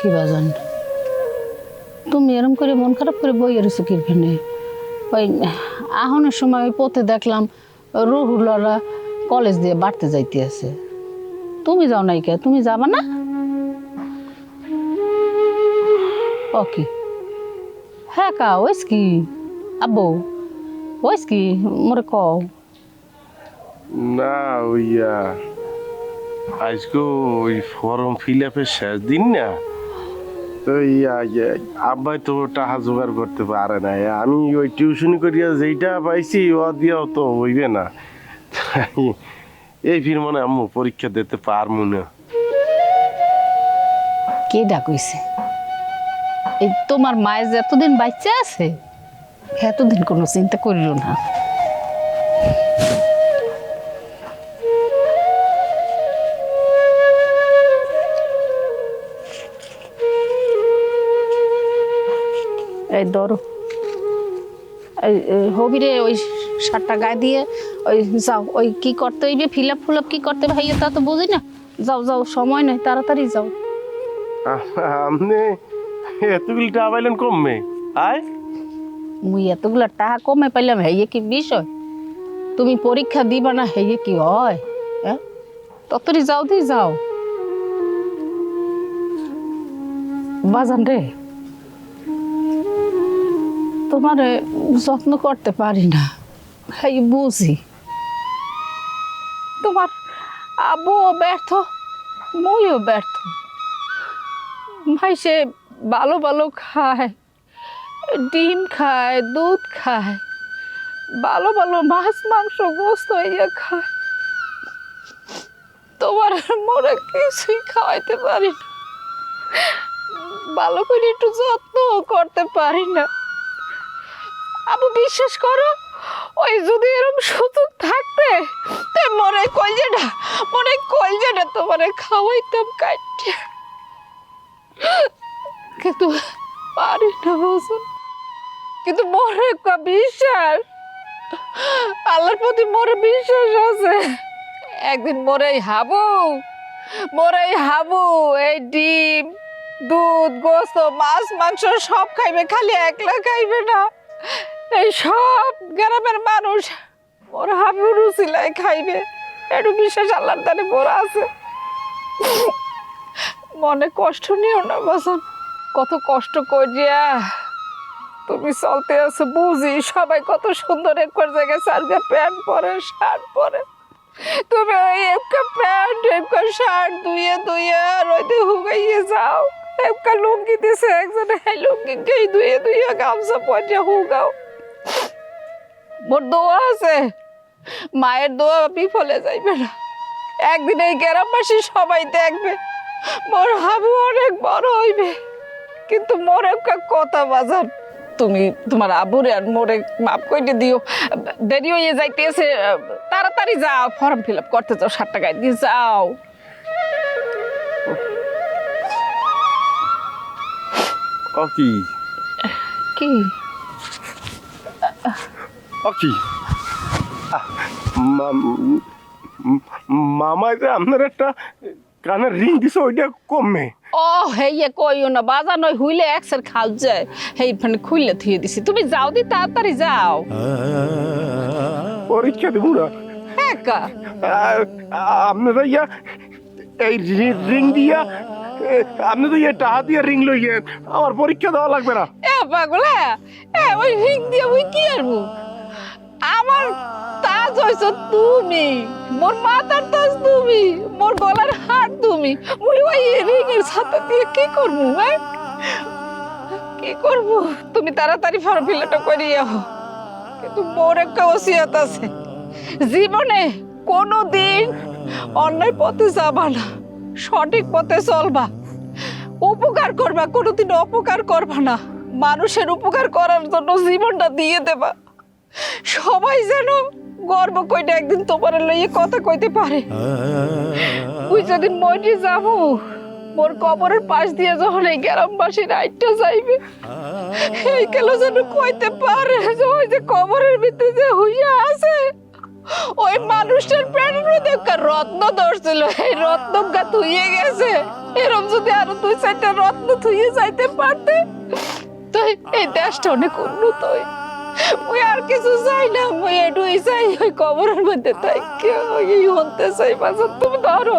কি বাজান? তুমি এরম করে মন খারাপ করে বই এসো কিরখানে ওই, আহনের সময় ওই পথে দেখলাম রুহুলারা কলেজ দিয়ে বাড়তে যাইতে আছে। তুমি যাও নাই কে? তুমি যাবা না? ওকে হ্যাঁ কা, ওইস কি? আব্বু, ওইস কি? মোরে কও। না, ওইয়া আজকে ওই ফর্ম ফিল আপের শেষ দিন না? আব্বাই তো টাকা জোগাড় করতে পারে না। আমি ওই টিউশনি করিয়া যেইটা পাইছি, ও দিয়াও তো হইবে না। এই ফির মনে আম্মু পরীক্ষা দিতে পারমু না। কে ডাকইছে এই তোমার মায়ের যে এতদিন বাচ্চা আছে, এতদিন কোনো চিন্তা করিল না। এই ধরো। হবিরে ওই শার্টটা গায়ে দিয়ে ওই যাও ওই কি করতে হইবে? ফিল আপ ফুল আপ কি করতে ভাইয়া তা তো বুঝি না। যাও যাও সময় নেই তাড়াতাড়ি যাও। আপনি এতগুলি টাকা পাইলেন কমবে আয়। মুই এতগুলা টাকা কমে পাইলাম হেয়ে কি বিষয়? তুমি পরীক্ষা দিবা না হেয়ে কি হয়? হ্যাঁ? ততরি যাও দি যাও। বাজান রে। তোমার যত্ন করতে পারি না। হেই, বুঝি। তোমার আব্বুও ব্যর্থ, মুইও ব্যর্থ। ভাই, সে ভালো ভালো খায়, ডিম খায়, দুধ খায়, ভালো ভালো মাছ, মাংস, গোস্ত ইয়ে খায়। তোমার আর কিছুই খাওয়াইতে পারি না। ভালো করে একটু যত্ন করতে পারি না। আবু, বিশ্বাস করো, ওই যদি এরকম সুযোগ থাকতে, তে মনে কলজেটা মনে কলজেটা তোমারে খাওয়াইতাম কাটতে। কিন্তু পারি না বুঝুন কিন্তু মোর বিশ্বাস? আল্লাহর প্রতি মোর বিশ্বাস আছে। একদিন মোর হাবু মোর হাবু, এই ডিম, দুধ, গোস্ত, মাছ, মাংস সব খাইবে, খালি একলা খাইবে না। এই সব গ্রামের মানুষ মোর হাবু রুচিলাই খাইবে। একটু বিশ্বাস আল্লাহর দ্বারে মোর আছে। মনে কষ্ট নিও না বাসন। কত কষ্ট করিয়া তুমি চলতে আছো, বুঝি সবাই কত সুন্দর একবার জায়গায় সার্ভে প্যান্ট পরে, শার্ট পরে। তুমি ওই একটা প্যান্ট একটা শার্ট ধুয়ে ধুয়ে রোদে হুগাইয়ে যাও। একটা লুঙ্গি দিছে, একজন এই লুঙ্গিকেই ধুয়ে ধুয়ে গামছা পরে হুগাও মোর দোয়া আছে। মায়ের দোয়া বিফলে যাইবে না। একদিন এই গ্রামবাসী সবাই দেখবে মোর হাবু অনেক বড় হইবে। কিন্তু মোর একটা কথা বাজার তুমি তোমার আবুরে আর মোরে মাপ কইতে দিও। দেরি হয়ে যাইতেছে তাড়াতাড়ি যাও ফর্ম ফিল আপ করতে যাও ষাট টাকায় দিয়ে যাও। কি? কি? কি মামা যে আপনার একটা কানের রিং দিছে ওইটা কমে। ও হেইয়ে কইও না বাজার নয় হইলে একসের খাল যায়। হেই মানে খুললে থুয়ে দিছি। তুমি যাও দি তাড়াতাড়ি যাও। পরীক্ষা দেবো না। হ্যাঁ কা আপনারা ইয়া এই রিং দিয়া আপনি তো ইয়ে টাকা দিয়ে রিং লইয়ে আমার পরীক্ষা দেওয়া লাগবে না। এ পাগলা এ ওই রিং দিয়ে ওই কি আরবো হইছ তুমি? মোর মাথার তাজ তুমি, মোর গলার হার তুমি। মুই ওই রিং এর সাথে দিয়ে কি করব হ্যাঁ? কি করব? তুমি তাড়াতাড়ি ফর্ম ফিলটা করে যাও কিন্তু মোর একটা ওসিয়ত আছে। জীবনে কোনো দিন অন্যায় পথে যাবা না, সঠিক পথে চলবা। উপকার করবা, কোনোদিন অপকার করবা না। মানুষের উপকার করার জন্য জীবনটা দিয়ে দেবা। সবাই যেন গর্ব কইটা একদিন তোমার লইয়ে কথা কইতে পারে। ওই যেদিন মরে যাব, মোর কবরের পাশ দিয়ে যখন এই গ্রামবাসী রাইটটা যাইবে, এই কেন যেন কইতে পারে যে ওই যে কবরের ভিতরে যে হইয়া আছে, ওই মানুষটার পেটের মধ্যে রত্ন ধরছিল এই রত্নটা থুইয়ে গেছে। এরম যদি আরও দুই চারটা রত্ন থুইয়ে যাইতে পারতে তো এই দেশটা অনেক উন্নত হয় ওই আর কিছু চাই না ওই এটুই চাই, ওই কবরের মধ্যে তাই কেউ ওই হতে চাই বাজার তুমি ধরো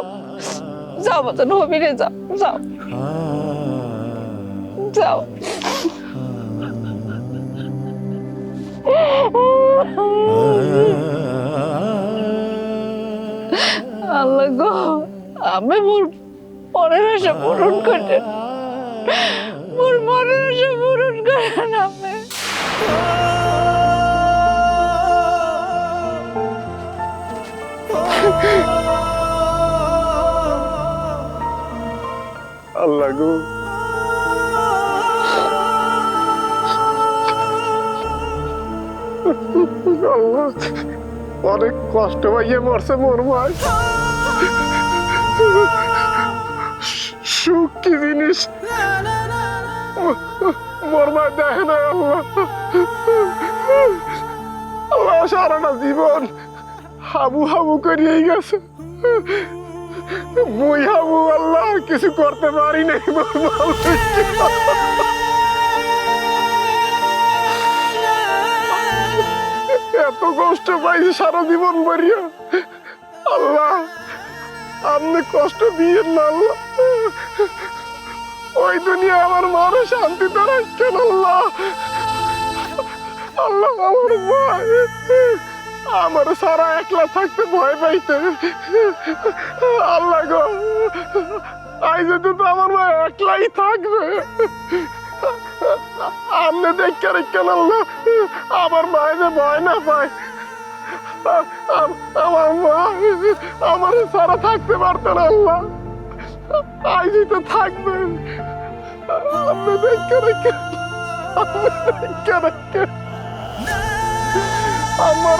যাও বাজান হবিরে যাও যাও। যাও। আল্লাহ গো, আমি মোর মনের আশা পূরণ করেন। মোর মনের আশা পূরণ করেন আমি আল্লাহ গো। অনেক কষ্ট পাইয়ে মরছে মোর ভাই। সুখ কি জিনিস। মোর ভাই দেখে না আল্লাহ সারাটা জীবন হাবু হাবু করিয়েই গেছে। মুই হাবু আল্লাহ, কিছু করতে পারি নাই। এত কষ্ট পাইছি সারা জীবন মরিয়া। আল্লাহ, আপনি কষ্ট দিয়ে না, আল্লাহ। ওই দুনিয়া আমার মারে শান্তিতে রাখছেন আল্লাহ? আল্লাহ আমার ভাই। আমার সারা একলা থাকতে ভয় পাইতে। আল্লাহ গো আই যদি তো আমার ভাই একলাই থাকবে। আপনি দেখে রেখেন আল্লাহ, আমার মায় যে ভয় না পায়। আমার মা আমার সারা থাকতে পারতেন আল্লাহ। আইজি তো থাকবেন আপনি দেখে রেখেন আপনি দেখে রেখেন আমার